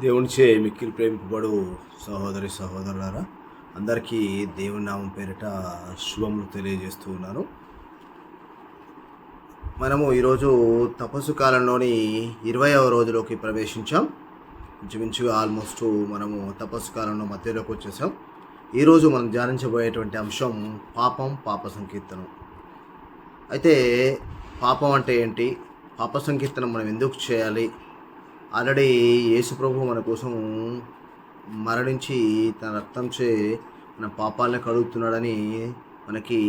దేవునిచే మిక్కిలి ప్రేమింపబడు సహోదరి సహోదరులారా అందరికీ దేవుని నామం పేరిట శుభములు తెలియజేస్తూ ఉన్నాను. మనము ఈరోజు తపస్సు కాలంలోని ఇరవైవ రోజులోకి ప్రవేశించాం. ఇంచుమించు ఆల్మోస్ట్ మనము తపస్సు కాలంలో మధ్యలోకి వచ్చేసాం. ఈరోజు మనం ధ్యానించబోయేటువంటి అంశం పాపం పాప సంకీర్తనం. అయితే పాపం అంటే ఏంటి? పాప సంకీర్తనం మనం ఎందుకు చేయాలి? ఆల్రెడీ యేసుప్రభు మన కోసం మరణించి తన రక్తంచే మన పాపాలను కడుగుతున్నాడని మనకి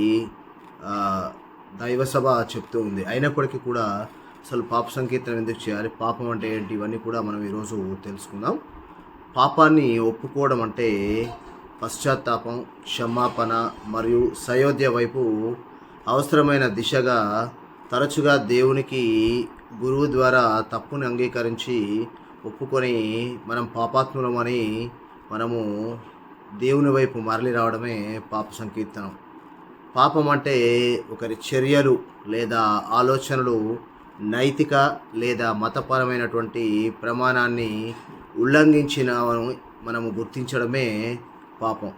దైవసభ దైవ సభ చెప్తూ ఉంది. అయినప్పటికీ కూడా అసలు పాప సంకీర్తనం ఎందుకు చేయాలి? పాపం అంటే ఏంటి? ఇవన్నీ కూడా మనం ఈరోజు తెలుసుకుందాం. పాపాన్ని ఒప్పుకోవడం అంటే పశ్చాత్తాపం క్షమాపణ మరియు సయోధ్య వైపు అవసరమైన దిశగా తరచుగా దేవునికి గురువు ద్వారా తప్పుని అంగీకరించి ఒప్పుకొని మనం పాపాత్ములమని మనము దేవుని వైపు మరలి రావడమే పాప సంకీర్తనం. పాపం అంటే ఒకరి చర్యలు లేదా ఆలోచనలు నైతిక లేదా మతపరమైనటువంటి ప్రమాణాన్ని ఉల్లంఘించిన మనము గుర్తించడమే పాపం.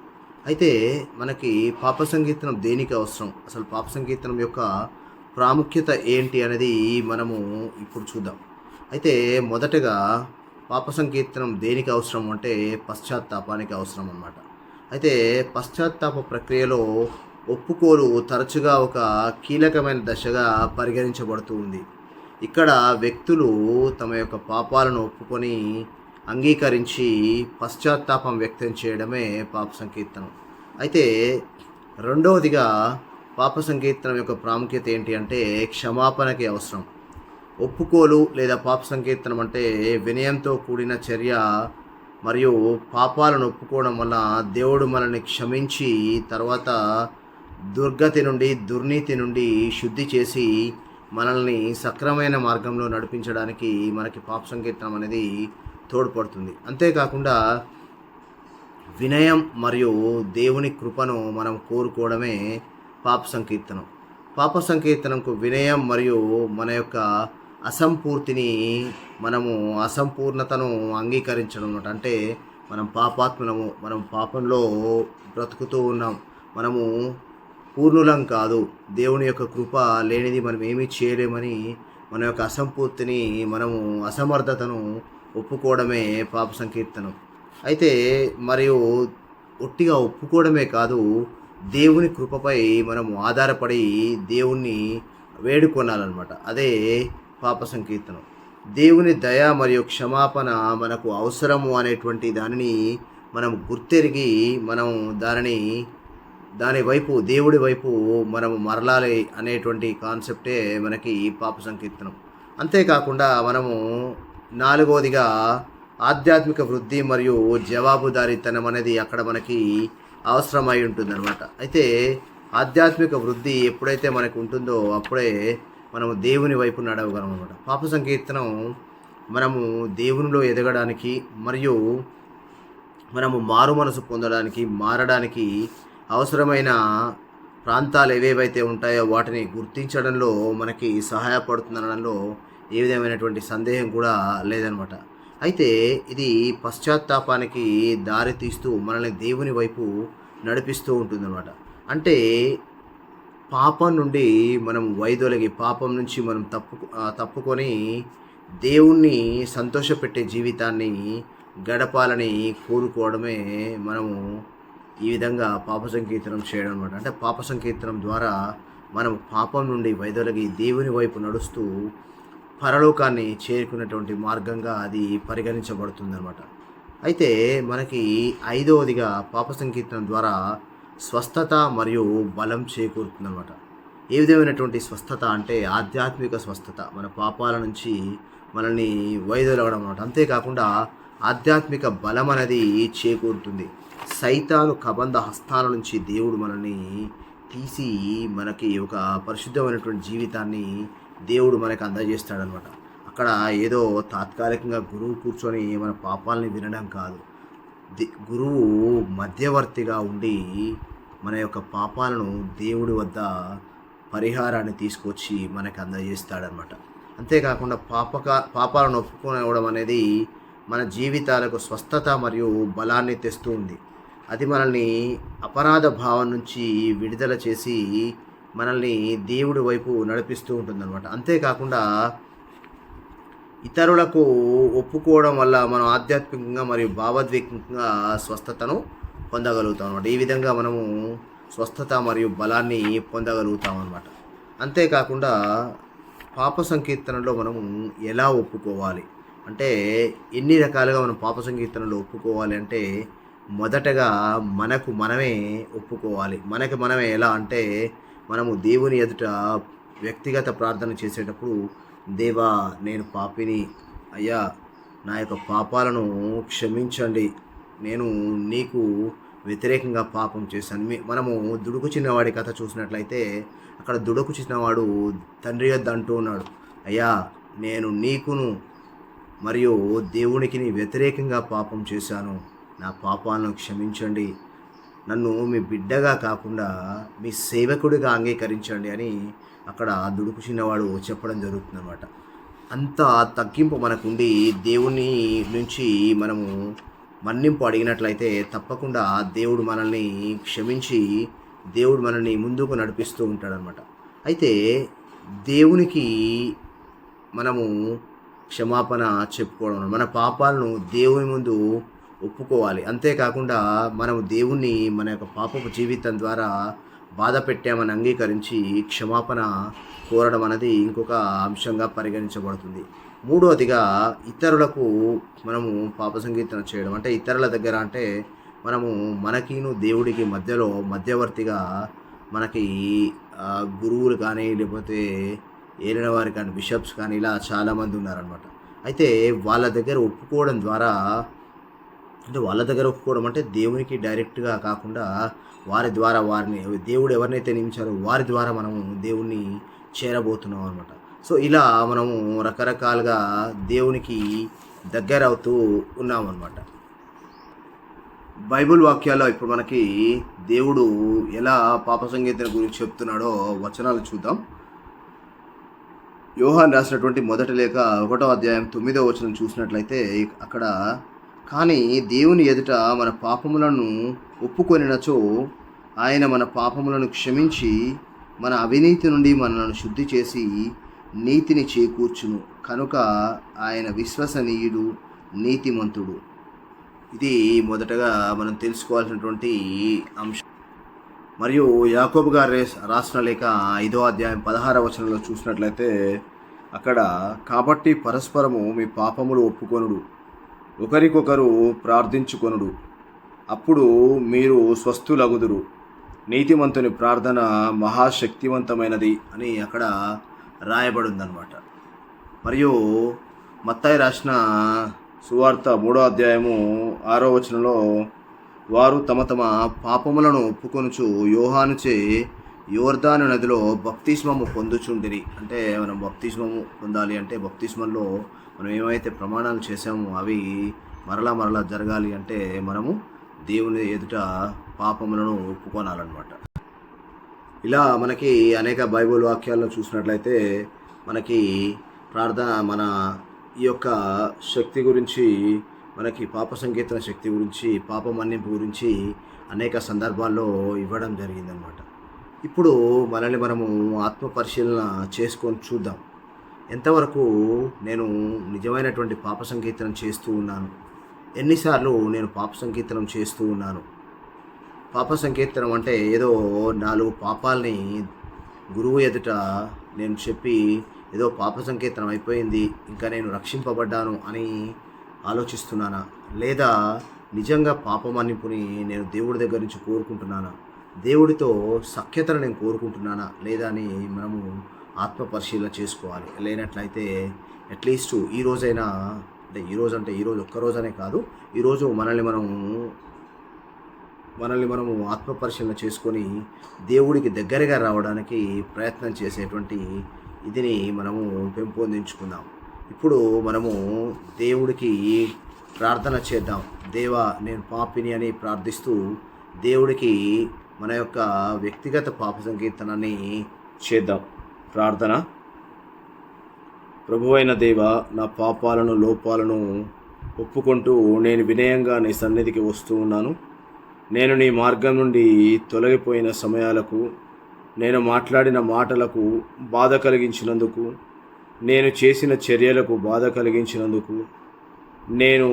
అయితే మనకి పాప సంకీర్తనం దేనికి అవసరం? అసలు పాప సంకీర్తనం యొక్క ప్రాముఖ్యత ఏంటి అనేది మనము ఇప్పుడు చూద్దాం. అయితే మొదటగా పాప సంకీర్తనం దేనికి అవసరం అంటే పశ్చాత్తాపానికి అవసరం అన్నమాట. అయితే పశ్చాత్తాప ప్రక్రియలో ఒప్పుకోలు తరచుగా ఒక కీలకమైన దశగా పరిగణించబడుతూ ఉంది. ఇక్కడ వ్యక్తులు తమ యొక్క పాపాలను ఒప్పుకొని అంగీకరించి పశ్చాత్తాపం వ్యక్తం చేయడమే పాప సంకీర్తనం. అయితే రెండవదిగా పాప సంకీర్తనం యొక్క ప్రాముఖ్యత ఏంటి అంటే క్షమాపణకి అవసరం. ఒప్పుకోలు లేదా పాప సంకీర్తనం అంటే వినయంతో కూడిన చర్య మరియు పాపాలను ఒప్పుకోవడం వల్ల దేవుడు మనల్ని క్షమించి తర్వాత దుర్గతి నుండి దుర్నీతి నుండి శుద్ధి చేసి మనల్ని సక్రమైన మార్గంలో నడిపించడానికి మనకి పాప సంకీర్తనం అనేది తోడ్పడుతుంది. అంతేకాకుండా వినయం మరియు దేవుని కృపను మనం కోరుకోవడమే పాప సంకీర్తనం. పాప సంకీర్తనంకు వినయం మరియు మన యొక్క అసంపూర్తిని మనము అసంపూర్ణతను అంగీకరించడం అన్నమాట అంటే మనం పాపాత్మనము మనం పాపంలో బ్రతుకుతూ ఉన్నాం. మనము పూర్ణులం కాదు. దేవుని యొక్క కృప లేనిది మనం ఏమీ చేయలేమని మన యొక్క అసంపూర్తిని మనము అసమర్థతను ఒప్పుకోవడమే పాప సంకీర్తనం. అయితే మరియు ఒట్టిగా ఒప్పుకోవడమే కాదు దేవుని కృపపై మనము ఆధారపడి దేవుణ్ణి వేడుకొనాలన్నమాట. అదే పాప సంకీర్తనం. దేవుని దయ మరియు క్షమాపణ మనకు అవసరము అనేటువంటి దానిని మనం గుర్తెరిగి మనం దానిని దాని వైపు దేవుడి వైపు మనం మరలాలి అనేటువంటి కాన్సెప్టే మనకి పాప సంకీర్తనం. అంతేకాకుండా మనము నాలుగవదిగా ఆధ్యాత్మిక వృద్ధి మరియు జవాబుదారీతనం అనేది అక్కడ మనకి అవసరమై ఉంటుందన్నమాట. అయితే ఆధ్యాత్మిక వృద్ధి ఎప్పుడైతే మనకు ఉంటుందో అప్పుడే మనము దేవుని వైపు నడవగలం అనమాట పాప సంకీర్తనం మనము దేవునిలో ఎదగడానికి మరియు మనము మారు మనసు పొందడానికి మారడానికి అవసరమైన ప్రాంతాలు ఏవేవైతే ఉంటాయో వాటిని గుర్తించడంలో మనకి సహాయపడుతుందనడంలో ఏ విధమైనటువంటి సందేహం కూడా లేదనమాట అయితే ఇది పశ్చాత్తాపానికి దారి తీస్తూ మనల్ని దేవుని వైపు నడిపిస్తూ ఉంటుందన్నమాట. అంటే పాపం నుండి మనం వైదొలగి పాపం నుంచి మనం తప్పు తప్పుకొని దేవుణ్ణి సంతోషపెట్టే జీవితాన్ని గడపాలని కోరుకోవడమే మనము ఈ విధంగా పాప సంకీర్తనం చేయడం అనమాట అంటే పాప సంకీర్తనం ద్వారా మనం పాపం నుండి వైదొలగి దేవుని వైపు నడుస్తూ పరలోకాన్ని చేరుకున్నటువంటి మార్గంగా అది పరిగణించబడుతుందన్నమాట. అయితే మనకి ఐదవదిగా పాప సంకీర్తనం ద్వారా స్వస్థత మరియు బలం చేకూరుతుందన్నమాట. ఏ విధమైనటువంటి స్వస్థత అంటే ఆధ్యాత్మిక స్వస్థత. మన పాపాల నుంచి మనల్ని వైదొలగడం అనమాట అంతేకాకుండా ఆధ్యాత్మిక బలం అనేది చేకూరుతుంది. సైతాను కబంధ హస్తాల నుంచి దేవుడు మనల్ని తీసి మనకి ఒక పరిశుద్ధమైనటువంటి జీవితాన్ని దేవుడు మనకు అందజేస్తాడనమాట. అక్కడ ఏదో తాత్కాలికంగా గురువు కూర్చొని మన పాపాలని వినడం కాదు. గురువు మధ్యవర్తిగా ఉండి మన యొక్క పాపాలను దేవుడి వద్ద పరిహారాన్ని తీసుకొచ్చి మనకు అందజేస్తాడనమాట. అంతేకాకుండా పాపక పాపాలను ఒప్పుకోవడం అనేది మన జీవితాలకు స్వస్థత మరియు బలాన్ని తెస్తూ ఉంది. అది మనల్ని అపరాధ భావం నుంచి విడుదల చేసి మనల్ని దేవుడి వైపు నడిపిస్తూ ఉంటుందన్నమాట. అంతేకాకుండా ఇతరులకు ఒప్పుకోవడం వల్ల మనం ఆధ్యాత్మికంగా మరియు భావోద్వేగంగా స్వస్థతను పొందగలుగుతాం అనమాట ఈ విధంగా మనము స్వస్థత మరియు బలాన్ని పొందగలుగుతాం అనమాట అంతేకాకుండా పాప సంకీర్తనలో మనము ఎలా ఒప్పుకోవాలి? అంటే ఎన్ని రకాలుగా మనం పాప సంకీర్తనలో ఒప్పుకోవాలి అంటే మొదటగా మనకు మనమే ఒప్పుకోవాలి. మనకి మనమే ఎలా అంటే మనము దేవుని ఎదుట వ్యక్తిగత ప్రార్థన చేసేటప్పుడు దేవా నేను పాపిని. అయ్యా నా యొక్క పాపాలను క్షమించండి. నేను నీకు వ్యతిరేకంగా పాపం చేశాను. మీ మనము దుడుకు చిన్నవాడి కథ చూసినట్లయితే అక్కడ దుడుకు చిన్నవాడు తండ్రి యొద్ద అంటూ ఉన్నాడు అయ్యా నేను నీకును మరియు దేవునికి వ్యతిరేకంగా పాపం చేశాను. నా పాపాలను క్షమించండి. నన్ను మీ బిడ్డగా కాకుండా మీ సేవకుడిగా అంగీకరించండి అని అక్కడ దుడుకు చిన్నవాడు చెప్పడం జరుగుతుందన్నమాట. అంత తగ్గింపు మనకుండి దేవుని నుంచి మనము మన్నింపు అడిగినట్లయితే తప్పకుండా దేవుడు మనల్ని క్షమించి దేవుడు మనల్ని ముందుకు నడిపిస్తూ ఉంటాడనమాట అయితే దేవునికి మనము క్షమాపణ చెప్పుకోవడం మన పాపాలను దేవుని ముందు ఒప్పుకోవాలి. అంతేకాకుండా మనము దేవుణ్ణి మన యొక్క పాపపు జీవితం ద్వారా బాధ పెట్టామని అంగీకరించి క్షమాపణ కోరడం అనేది ఇంకొక అంశంగా పరిగణించబడుతుంది. మూడవదిగా ఇతరులకు మనము పాప సంకీర్తన చేయడం. అంటే ఇతరుల దగ్గర అంటే మనము మనకిను దేవుడికి మధ్యలో మధ్యవర్తిగా మనకి గురువులు కానీ లేకపోతే ఏలిన వారు కానీ బిషప్స్ కానీ ఇలా చాలామంది ఉన్నారనమాట అయితే వాళ్ళ దగ్గర ఒప్పుకోవడం ద్వారా అంటే వాళ్ళ దగ్గర ఒప్పుకోవడం అంటే దేవునికి డైరెక్ట్గా కాకుండా వారి ద్వారా వారిని దేవుడు ఎవరినైతే నియమించారో వారి ద్వారా మనము దేవుణ్ణి చేరబోతున్నాం అనమాట సో ఇలా మనము రకరకాలుగా దేవునికి దగ్గర అవుతూ ఉన్నాం అనమాట బైబిల్ వాక్యాల్లో ఇప్పుడు మనకి దేవుడు ఎలా పాప సంగీతం గురించి చెప్తున్నాడో వచనాలు చూద్దాం. యోహాన్ రాసినటువంటి మొదటి లేఖ ఒకటో అధ్యాయం తొమ్మిదో వచనం చూసినట్లయితే అక్కడ కానీ దేవుని ఎదుట మన పాపములను ఒప్పుకొనినచో ఆయన మన పాపములను క్షమించి మన అవినీతి నుండి మనలను శుద్ధి చేసి నీతిని చేకూర్చును. కనుక ఆయన విశ్వసనీయుడు నీతిమంతుడు. ఇది మొదటగా మనం తెలుసుకోవాల్సినటువంటి అంశం. మరియు యాకోబు గారు రాసిన లేఖ ఐదో అధ్యాయం పదహార వచనంలో చూసినట్లయితే అక్కడ కాబట్టి పరస్పరము మీ పాపములు ఒప్పుకొనుడు. ఒకరికొకరు ప్రార్థించుకొనుడు. అప్పుడు మీరు స్వస్థులగుదురు. నీతిమంతుని ప్రార్థన మహాశక్తివంతమైనది అని అక్కడ రాయబడిందనమాట మరియు మత్తాయి రాసిన సువార్త మూడో అధ్యాయము ఆరో వచనంలో వారు తమ తమ పాపములను ఒప్పుకొనుచు యోహానుచే యోర్దాను నదిలో బప్తిస్మము పొందుచుండిరి. అంటే మనం బప్తిస్మము పొందాలి అంటే బప్తిస్మంలో మనం ఏమైతే ప్రమాణాలు చేసామో అవి మరలా మరలా జరగాలి అంటే మనము దేవుని ఎదుట పాపములను ఒప్పుకోనాలన్నమాట. ఇలా మనకి అనేక బైబిల్ వాక్యాలను చూసినట్లయితే మనకి ప్రార్థన మన ఈ యొక్క శక్తి గురించి మనకి పాప సంకీర్తన శక్తి గురించి పాప మన్నింపు గురించి అనేక సందర్భాల్లో ఇవ్వడం జరిగిందనమాట ఇప్పుడు మనల్ని మనము ఆత్మ పరిశీలన చేసుకొని చూద్దాం. ఎంతవరకు నేను నిజమైనటువంటి పాప సంకీర్తనం చేస్తూ ఉన్నాను? ఎన్నిసార్లు నేను పాప సంకీర్తనం చేస్తూ ఉన్నాను? పాప సంకీర్తనం అంటే ఏదో నాలుగు పాపాలని గురువు ఎదుట నేను చెప్పి ఏదో పాప సంకీర్తనం అయిపోయింది ఇంకా నేను రక్షింపబడ్డాను అని ఆలోచిస్తున్నానా? లేదా నిజంగా పాపమన్నిపుని నేను దేవుడి దగ్గర నుంచి కోరుకుంటున్నానా? దేవుడితో సఖ్యతను నేను కోరుకుంటున్నానా? లేదా అని మనము ఆత్మ పరిశీలన చేసుకోవాలి. లేనట్లయితే అట్లీస్ట్ ఈ రోజైనా అంటే ఈ రోజు అంటే ఈరోజు ఒక్కరోజనే కాదు ఈరోజు మనల్ని మనము మనల్ని మనము ఆత్మ పరిశీలన చేసుకొని దేవుడికి దగ్గరగా రావడానికి ప్రయత్నం చేసేటువంటి ఇదిని మనము పెంపొందించుకుందాం. ఇప్పుడు మనము దేవుడికి ప్రార్థన చేద్దాం. దేవా నేను పాపిని అని ప్రార్థిస్తూ దేవుడికి మన యొక్క వ్యక్తిగత పాప సంకీర్తనాన్ని చేద్దాం. ప్రార్థన. ప్రభువైన దేవ నా పాపాలను లోపాలను ఒప్పుకుంటూ నేను వినయంగా నీ సన్నిధికి వస్తూ ఉన్నాను. నేను నీ మార్గం నుండి తొలగిపోయిన సమయాలకు నేను మాట్లాడిన మాటలకు బాధ కలిగించినందుకు నేను చేసిన చర్యలకు బాధ కలిగించినందుకు నేను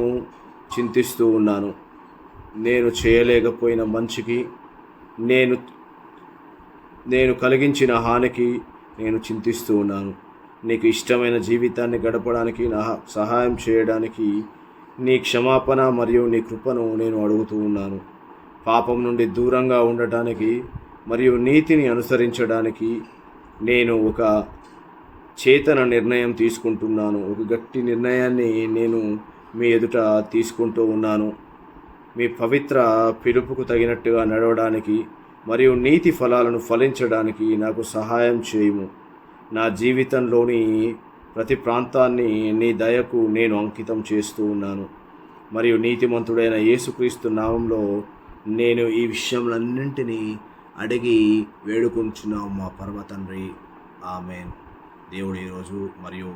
చింతిస్తూ ఉన్నాను. నేను చేయలేకపోయిన మంచికి నేను నేను కలిగించిన హానికి నేను చింతిస్తూ ఉన్నాను. నీకు ఇష్టమైన జీవితాన్ని గడపడానికి నా సహాయం చేయడానికి నీ క్షమాపణ మరియు నీ కృపను నేను అడుగుతూ ఉన్నాను. పాపం నుండి దూరంగా ఉండటానికి మరియు నీతిని అనుసరించడానికి నేను ఒక చేతన నిర్ణయం తీసుకుంటున్నాను. ఒక గట్టి నిర్ణయాన్ని నేను మీ ఎదుట తీసుకుంటూ ఉన్నాను. మీ పవిత్ర పిలుపుకు తగినట్టుగా నడవడానికి మరియు నీతి ఫలాలను ఫలించడానికి నాకు సహాయం చేయము. నా జీవితంలోని ప్రతి ప్రాంతాన్ని నీ దయకు నేను అంకితం చేస్తూ ఉన్నాను. మరియు నీతిమంతుడైన యేసుక్రీస్తు నామంలో నేను ఈ విషయములన్నింటినీ అడిగి వేడుకుంటున్నాం మా పరమ తండ్రి ఆమెన్. దేవుడు ఈరోజు మరియు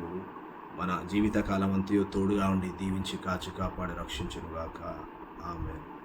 మన జీవితకాలం అంతయు తోడుగా ఉండి దీవించి కాచి కాపాడి రక్షించునుగాక. ఆమెన్.